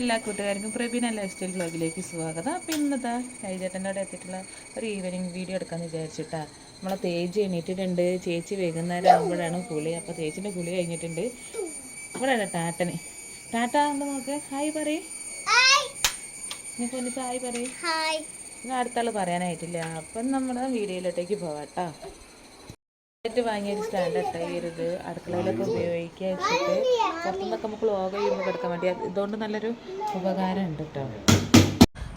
എല്ലാ കൂട്ടുകാർക്കും Prabeena life style ബ്ലോഗിലേക്ക് സ്വാഗതം. അപ്പോൾ ഇന്നത്തെ കൈചേട്ടന്റെ അവിടെ എത്തിയിട്ടുള്ള ഒരു ഈവനിങ് വീഡിയോ എടുക്കാമെന്ന് വിചാരിച്ചിട്ടാ. നമ്മളെ തേജ് എണീറ്റിട്ടുണ്ട് ചേച്ചി വൈകുന്നേരം ആകുമ്പോഴാണ് കുളി. അപ്പോൾ തേച്ചിന്റെ കുളി കഴിഞ്ഞിട്ടുണ്ട്. ഇവിടെ ടാറ്റന് ടാറ്റ എന്ന് നോക്ക് ഹായ് പറയ്. നീ ഹായ് പറയ്. ഹായ്. അടുത്ത ആൾ പറയാനായിട്ടില്ല. അപ്പം നമ്മുടെ വീഡിയോയിലോട്ടേക്ക് പോവാം കേട്ടോ ആയിട്ട് വാങ്ങിയൊരു സ്റ്റാൻഡ് ഇട്ടത് അടുക്കളയിലൊക്കെ ഉപയോഗിക്കുക വെച്ചിട്ട്. പുറത്തുനിന്നൊക്കെ നമുക്ക് ലോക ചെയ്യുമ്പോൾ കിടക്കാൻ വേണ്ടി. ഇതുകൊണ്ട് നല്ലൊരു ഉപകാരം ഉണ്ട് കേട്ടോ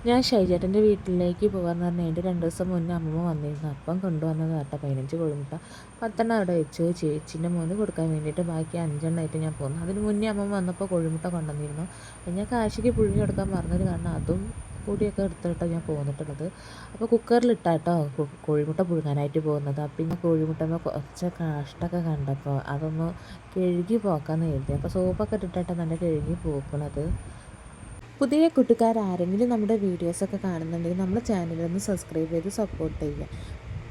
ഞാൻ ഷൈജേട്ടന്റെ വീട്ടിലേക്ക് പോകാമെന്ന് പറഞ്ഞാൽ എന്റെ രണ്ട് ദിവസം മുന്നേ അമ്മ വന്നിരുന്നു. അപ്പം കൊണ്ടുവന്നത് കേട്ടോ പതിനഞ്ച് കൊഴുമുട്ട. പത്തെണ്ണം അവിടെ വെച്ച്. ചേച്ചിന്റെ മോന് കൊടുക്കാൻ വേണ്ടിയിട്ട് ബാക്കി അഞ്ചെണ്ണമായിട്ട് ഞാൻ പോന്നു. അതിന് മുന്നേ അമ്മ വന്നപ്പോൾ കൊഴുമുട്ട കൊണ്ടുവന്നിരുന്നു. ഞാൻ കാശിക്ക് പുഴുങ്ങി കൊടുക്കാൻ പറഞ്ഞത് കാരണം അതും പൊടിയൊക്കെ എടുത്തിട്ടാണ് ഞാൻ പോന്നിട്ടുള്ളത്. അപ്പോൾ കുക്കറിലിട്ടാട്ടോ കോഴിമുട്ട പുഴുങ്ങാനായിട്ട് പോകുന്നത്. അപ്പം പിന്നെ കോഴിമുട്ടമ്മ കുറച്ച് കാഷ്ടൊക്കെ കണ്ടപ്പോൾ അതൊന്ന് കഴുകി പോക്കാന്ന് എഴുതി അപ്പോൾ സോപ്പൊക്കെ ഇട്ടിട്ടാണ് നല്ല കഴുകി പോക്കണത്. പുതിയ കൂട്ടുകാരാരെങ്കിലും നമ്മുടെ വീഡിയോസൊക്കെ കാണുന്നുണ്ടെങ്കിൽ നമ്മുടെ ചാനലൊന്ന് സബ്സ്ക്രൈബ് ചെയ്ത് സപ്പോർട്ട് ചെയ്യുക.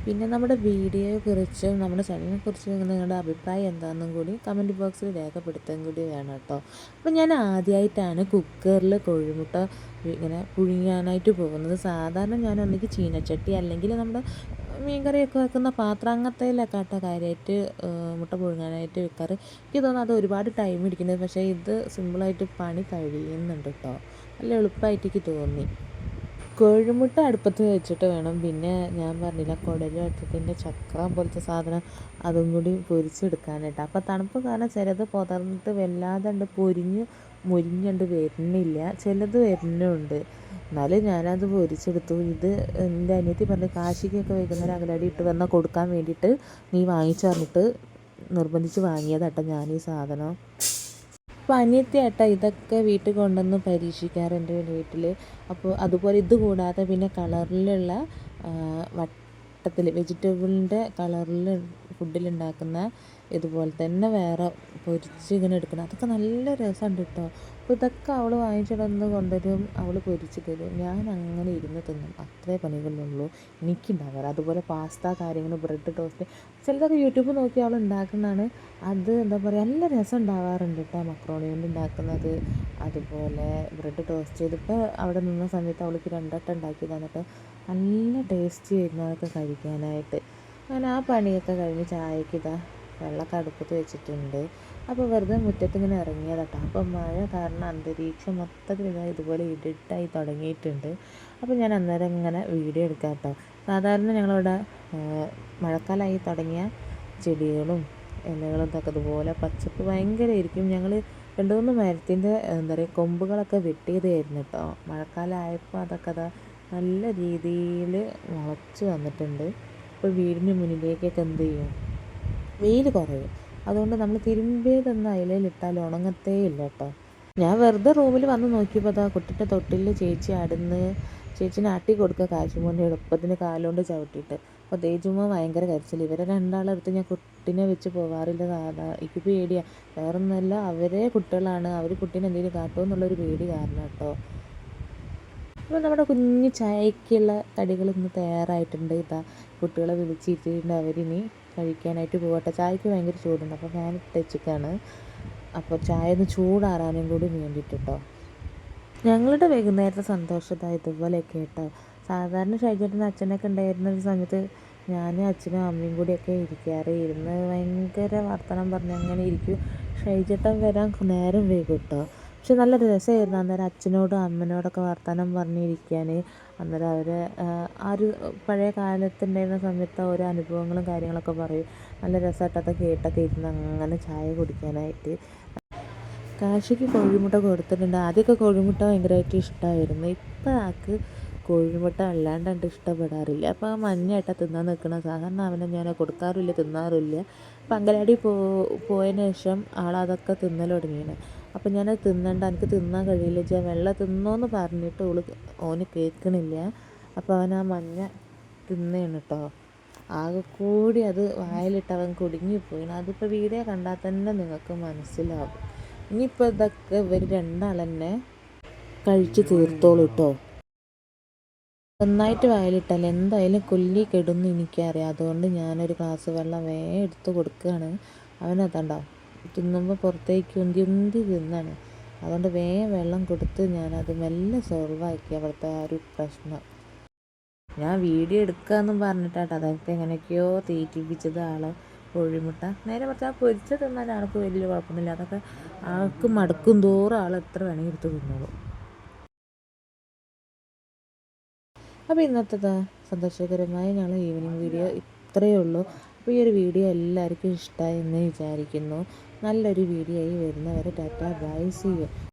പിന്നെ നമ്മുടെ വീഡിയോയെക്കുറിച്ചും നമ്മുടെ ചാനലിനെക്കുറിച്ചും നിങ്ങളുടെ അഭിപ്രായം എന്താണെന്നും കൂടി കമന്റ് ബോക്സിൽ രേഖപ്പെടുത്താൻ കൂടി വേണം കേട്ടോ. അപ്പോൾ ഞാൻ ആദ്യമായിട്ടാണ് കുക്കറിൽ കോഴിമുട്ട ഇങ്ങനെ പുഴുങ്ങാനായിട്ട് പോകുന്നത്. സാധാരണ ഞാൻ ഒന്നിക്ക് ചീനച്ചട്ടി അല്ലെങ്കിൽ നമ്മുടെ മീൻകറിയൊക്കെ വെക്കുന്ന പാത്രം അങ്ങനത്തേലൊക്കെ കേട്ടോ കാര്യമായിട്ട് മുട്ട പുഴുങ്ങാനായിട്ട് വെക്കാറ്. എനിക്ക് തോന്നുന്നു അത് ഒരുപാട് ടൈം ഇരിക്കുന്നത് പക്ഷേ ഇത് സിമ്പിളായിട്ട് പണി കഴിയുന്നുണ്ട് കേട്ടോ. നല്ല എളുപ്പമായിട്ട് എനിക്ക് തോന്നി. കോഴിമുട്ട അടുപ്പത്ത് വെച്ചിട്ട് വേണം. പിന്നെ ഞാൻ പറഞ്ഞില്ല കുടൽ വട്ടത്തിന്റെ ചക്രം പോലത്തെ സാധനം അതും കൂടി പൊരിച്ചെടുക്കാനായിട്ട്. അപ്പോൾ തണുപ്പ് കാരണം ചിലത് പുതർന്നിട്ട് വല്ലാതെ പൊരിഞ്ഞ് മുരിഞ്ഞുണ്ട് വരുന്നില്ല. ചിലത് വരുന്നുണ്ട്. എന്നാലും ഞാനത് പൊരിച്ചെടുത്തു. ഇത് എന്റെ അനിയത്തി പറഞ്ഞ് കാശിക്കൊക്കെ വൈകുന്നേരം അകലടി ഇട്ട് വന്നാൽ കൊടുക്കാൻ വേണ്ടിയിട്ട് നീ വാങ്ങിച്ചു പറഞ്ഞിട്ട് നിർബന്ധിച്ച് വാങ്ങിയതാട്ടോ ഞാൻ ഈ സാധനം. അപ്പോൾ അനിയത്തിയാട്ടോ ഇതൊക്കെ വീട്ടിൽ കൊണ്ടുവന്ന് പരീക്ഷിക്കാറുണ്ട് വീട്ടിൽ അപ്പോൾ അതുപോലെ ഇത് കൂടാതെ പിന്നെ കളറിലുള്ള വട്ടത്തിൽ വെജിറ്റബിളിന്റെ കളറിൽ ഫുഡിലുണ്ടാക്കുന്ന ഇതുപോലെ തന്നെ വേറെ പൊരിച്ച് ഇങ്ങനെ എടുക്കണം. അതൊക്കെ നല്ല രസമുണ്ട് കേട്ടോ. അപ്പോൾ ഇതൊക്കെ അവൾ വാങ്ങിച്ചിടന്ന് കൊണ്ടുവരും. അവൾ പൊരിച്ച് തരും. ഞാൻ അങ്ങനെ ഇരുന്ന് തിന്നും. അത്രേ പണികളുള്ളൂ. എനിക്കുണ്ടാകാറ് അതുപോലെ പാസ്ത കാര്യങ്ങൾ ബ്രെഡ് ടോസ്റ്റ് ചിലതൊക്കെ യൂട്യൂബ് നോക്കി അവൾ ഉണ്ടാക്കുന്നതാണ്. അത് എന്താ പറയുക നല്ല രസം ഉണ്ടാകാറുണ്ട് കേട്ടോ മക്രോണി കൊണ്ട് ഉണ്ടാക്കുന്നത്. അതുപോലെ ബ്രെഡ് ടോസ്റ്റ്. ചെയ്തിപ്പോൾ അവിടെ നിന്ന സമയത്ത് അവൾക്ക് രണ്ടട്ടം ഉണ്ടാക്കി തന്നിട്ട് നല്ല ടേസ്റ്റി ആയിരുന്നു അതൊക്കെ കഴിക്കാനായിട്ട്. അങ്ങനെ ആ പണിയൊക്കെ കഴിഞ്ഞ് ചായക്ക് ഇതാ വെള്ളമൊക്കെ അടുപ്പത്ത് വെച്ചിട്ടുണ്ട്. അപ്പോൾ വെറുതെ മുറ്റത്ത് ഇങ്ങനെ ഇറങ്ങിയതാട്ടോ അപ്പോൾ മഴ കാരണം അന്തരീക്ഷം മൊത്തത്തിൽ ഇതാ ഇതുപോലെ ഇരുട്ടായി തുടങ്ങിയിട്ടുണ്ട്. അപ്പോൾ ഞാൻ അന്നേരം ഇങ്ങനെ വീഡിയോ എടുക്കാം കേട്ടോ. സാധാരണ ഞങ്ങളിവിടെ മഴക്കാലമായി തുടങ്ങിയ ചെടികളും ഇലകളും ഇതൊക്കെ ഇതുപോലെ പച്ചപ്പ് ഭയങ്കരമായിരിക്കും. ഞങ്ങൾ രണ്ട് മൂന്ന് മരത്തിന്റെ എന്താ പറയുക കൊമ്പുകളൊക്കെ വെട്ടിയതായിരുന്നു കേട്ടോ. മഴക്കാലമായപ്പോൾ അതൊക്കെ അതാ നല്ല രീതിയിൽ മുളച്ച് വന്നിട്ടുണ്ട്. അപ്പോൾ വീടിന് മുന്നിലേക്കൊക്കെ എന്ത് ചെയ്യും? വെയിൽ കുറയും. അതുകൊണ്ട് നമ്മൾ തിരുമ്പിയതൊന്ന് അതിലിട്ടാൽ ഉണങ്ങത്തേ ഇല്ല കേട്ടോ. ഞാൻ വെറുതെ റൂമിൽ വന്ന് നോക്കിയപ്പോൾ അതാ കുട്ടിന്റെ തൊട്ടിൽ ചേച്ചി ആടുന്ന് ചേച്ചിനെ ആട്ടി കൊടുക്കുക കാശുമോന്റെ എളുപ്പത്തിന് കാലുകൊണ്ട് ചവിട്ടിയിട്ട്. അപ്പോൾ തേജുമ്മ ഭയങ്കര കരച്ചിൽ. ഇവരെ രണ്ടാളെടുത്ത് ഞാൻ കുട്ടീനെ വെച്ച് പോകാറില്ല സാധാ. എനിക്ക് പേടിയാണ് വേറൊന്നുമല്ല അവരെ കുട്ടികളാണ്. അവർ കുട്ടീനെ എന്തെങ്കിലും കാട്ടുമോ എന്നുള്ളൊരു പേടി കാരണം കേട്ടോ. അപ്പോൾ നമ്മുടെ കുഞ്ഞു ചായക്കുള്ള കടികൾ ഇന്ന് തയ്യാറായിട്ടുണ്ട്. ഇതാ കുട്ടികളെ വിളിച്ചിട്ടുണ്ട്. അവരിനി കഴിക്കാനായിട്ട് പോകട്ടെ ചായക്ക് ഭയങ്കര ചൂടുണ്ട്. അപ്പോൾ ഞാൻ തെച്ചിക്കാണ് അപ്പോൾ ചായ ഒന്ന് ചൂടാറാനും കൂടി വേണ്ടിയിട്ട് കേട്ടോ ഞങ്ങളുടെ വൈകുന്നേരത്തെ സന്തോഷത ഇതുപോലെയൊക്കെ കേട്ടോ. സാധാരണ ഷൈജേട്ടന്റെ അച്ഛനൊക്കെ ഉണ്ടായിരുന്ന ഒരു സമയത്ത് ഞാനും അച്ഛനും അമ്മയും കൂടിയൊക്കെ ഇരിക്കാറ്. ഇരുന്ന് ഭയങ്കര വർത്തമാനം പറഞ്ഞ് അങ്ങനെ ഇരിക്കും. ഷൈജേട്ടൻ വരാൻ നേരം വൈകും കേട്ടോ. പക്ഷെ നല്ല രസമായിരുന്നു. അന്നേരം അച്ഛനോടും അമ്മനോടൊക്കെ വർത്തമാനം പറഞ്ഞിരിക്കാൻ അന്നേരം അവർ ആ ഒരു പഴയ കാലത്തുണ്ടായിരുന്ന സമയത്ത് ഓരോ അനുഭവങ്ങളും കാര്യങ്ങളൊക്കെ പറയും. നല്ല രസമായിട്ടൊക്കെ കേട്ടൊക്കെ ഇരുന്ന് അങ്ങനെ ചായ കുടിക്കാനായിട്ട്. കാശിക്ക് കോഴിമുട്ട കൊടുത്തിട്ടുണ്ട്. ആദ്യമൊക്കെ കോഴിമുട്ട ഭയങ്കരമായിട്ട് ഇഷ്ടമായിരുന്നു ഇപ്പം ആൾക്ക് കോഴിമുട്ട അല്ലാണ്ട് ഇഷ്ടപ്പെടാറില്ല. അപ്പോൾ മഞ്ഞയായിട്ടാണ് തിന്നാൻ നിൽക്കണം സാധാരണ അവനെ ഞാൻ കൊടുക്കാറില്ല തിന്നാറില്ല. അങ്കലാടി പോ പോയതിന് ശേഷം ആളതൊക്കെ തിന്നൽ തുടങ്ങിയാണ് അപ്പം ഞാനത് തിന്നണ്ട എനിക്ക് തിന്നാൻ കഴിയില്ല ഞാൻ വെള്ളം തിന്നോന്ന് പറഞ്ഞിട്ട് ഓൾ ഓന് കേൾക്കണില്ല അപ്പോൾ അവൻ ആ മഞ്ഞ തിന്നേണ് കേട്ടോ ആകെ കൂടി അത് വായിലിട്ട് അവൻ കുടുങ്ങിപ്പോയി അതിപ്പോൾ വീഡിയോ കണ്ടാൽ തന്നെ നിങ്ങൾക്ക് മനസ്സിലാവും. ഇനിയിപ്പോൾ ഇതൊക്കെ ഇവർ രണ്ടാളെന്നെ കഴിച്ചു തീർത്തോളൂ കേട്ടോ നന്നായിട്ട് വയലിട്ടാൽ എന്തായാലും കൊല്ലി കെടുന്നു എനിക്കറിയാം. അതുകൊണ്ട് ഞാനൊരു ഗ്ലാസ് വെള്ളം വേ എടുത്ത് കൊടുക്കുകയാണ് അവനതുണ്ടാവും തിന്നുമ്പോൾ പുറത്തേക്ക് ഉന്തി ഉന്തി തിന്നാണ്. അതുകൊണ്ട് വേ വെള്ളം കൊടുത്ത് ഞാനത് മെല്ലെ സോൾവാക്കി അവിടുത്തെ ആ ഒരു പ്രശ്നം. ഞാൻ വീഡിയോ എടുക്കാമെന്നും പറഞ്ഞിട്ടാട്ടോ. അതൊക്കെ എങ്ങനെയൊക്കെയോ തീറ്റിപ്പിച്ചത് ആളെ കോഴിമുട്ട. നേരെ മറിച്ച് ആ പൊരിച്ച തിന്നാൻ ആൾക്ക് വലിയ കുഴപ്പമൊന്നുമില്ല. അതൊക്കെ ആൾക്ക് മടുക്കും തോറും ആൾ എത്ര വേണമെങ്കിൽ എടുത്ത് തിന്നോളൂ. അപ്പോൾ ഇന്നത്തെ സന്തോഷകരമായ ഞങ്ങൾ ഈവനിങ് വീഡിയോ ഇത്രയേ ഉള്ളൂ. അപ്പോൾ ഈ ഒരു വീഡിയോ എല്ലാവർക്കും ഇഷ്ടമായി എന്ന് വിചാരിക്കുന്നു. നല്ലൊരു വീഡിയോ ആയി വരുന്നവരെ ടാറ്റ ബൈ സി യു.